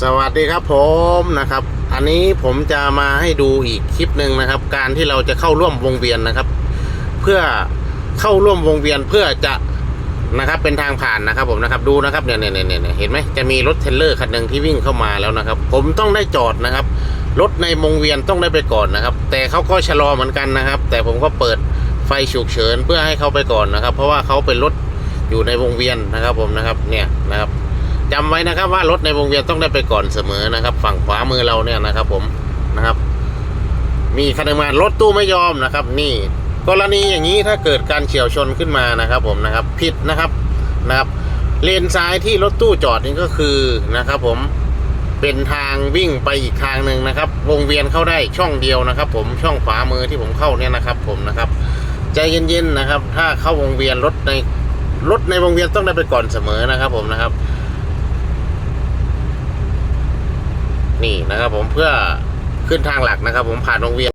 สวัสดีครับผมนะครับ อันนี้ผมจะมาให้ดูอีกคลิปหนึ่งนะครับ การที่เราจะเข้าร่วมวงเวียนนะครับ เพื่อเข้าร่วมวงเวียนเพื่อจะนะครับเป็นทางผ่านนะครับผมนะครับดูนะครับเนี่ยเนี่ยเนี่ยเห็นไหมจะมีรถเทรลเลอร์คันหนึ่งที่วิ่งเข้ามาแล้วนะครับ ผมต้องได้จอดนะครับรถในวงเวียนต้องได้ไปก่อนนะครับ แต่เขาก็ชะลอเหมือนกันนะครับ แต่ผมก็เปิดไฟฉุกเฉินเพื่อให้เขาไปก่อนนะครับ เพราะว่าเขาเป็นรถอยู่ในวงเวียนนะครับผมนะครับเนี่ยนะครับ จำไว้นะครับ ว่ารถในวงเวียนต้องได้ไปก่อนเสมอนะครับ ฝั่งขวามือเราเนี่ยนะครับ ผมนะครับ มีคันหนึ่งมารถตู้ไม่ยอมนะครับ นี่กรณีอย่างนี้ถ้าเกิดการเฉียวชนขึ้นมานะครับ ผมนะครับ ผิดนะครับนะครับ เลนซ้ายที่รถตู้จอดนี่ก็คือนะครับ ผมเป็นทางวิ่งไปอีกทางหนึ่งนะครับ วงเวียนเข้าได้ช่องเดียวนะครับ ผมช่องขวามือที่ผมเข้าเนี่ยนะครับ ผมนะครับ ใจเย็นๆนะครับ ถ้าเข้าวงเวียนรถในรถในวงเวียนต้องได้ไปก่อนเสมอนะครับ ผมนะครับ นี่นะครับ ผมเพื่อขึ้นทางหลักนะครับ ผมผ่านวงเวียน